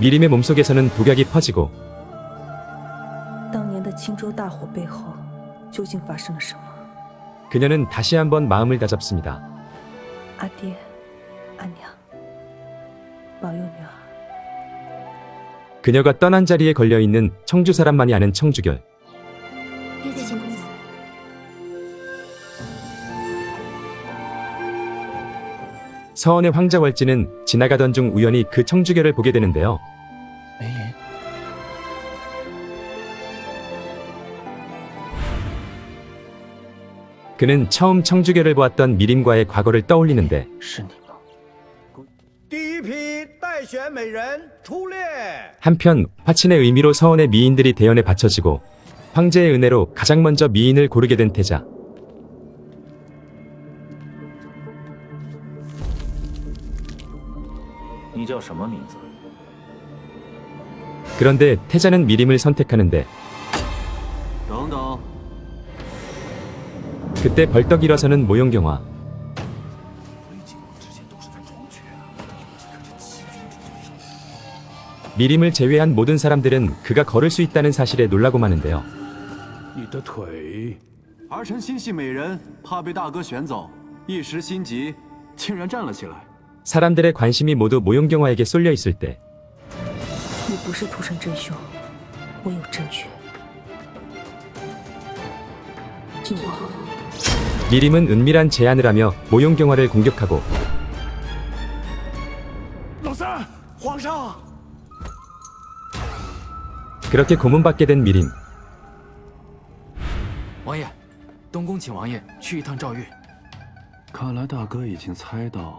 미림의 몸속에서는 독약이 퍼지고 当年的青州大火背后究竟发生了什么？ 그녀는 다시 한번 마음을 다잡습니다. 阿爹，阿娘，保佑女儿。 그녀가 떠난 자리에 걸려 있는 청주 사람만이 아는 청주결. 서원의 황자 월지는 지나가던 중 우연히 그 청주결을 보게 되는데요. 梅林， 그는 처음 청주결을 보았던 미림과의 과거를 떠올리는데 是你吗？第一批待选美人出列。 한편 화친의 의미로 서원의 미인들이 대연에 바쳐지고 황제의 은혜로 가장 먼저 미인을 고르게 된 태자. 你叫什么名字？ 그런데 태자는 미림을 선택하는데 等等， 그때 벌떡 일어서는 모용경화. 미림을 제외한 모든 사람들은 그가 걸을 수 있다는 사실에 놀라고 마는데요. 你的腿，儿臣心系美人，怕被大哥选走，一时心急，竟然站了起来。 사람들의 관심이 모두 모용경화에게 쏠려 있을 때 你不是土生真凶，我有证据。靖王， 미림은 은밀한 제안을 하며 모용경화를 공격하고 老三，皇上， 그렇게 고문받게 된 미림. 王爷，东宫请王爷去一趟赵月。看来大哥已经猜到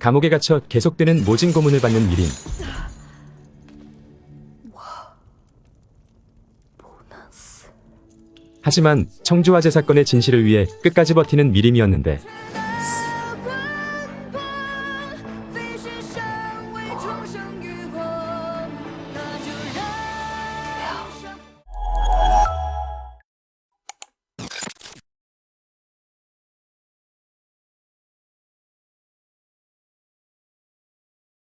감옥에 갇혀 계속되는 모진 고문을 받는 미린. 하지만 청주화재 사건의 진실을 위해 끝까지 버티는 미림이었는데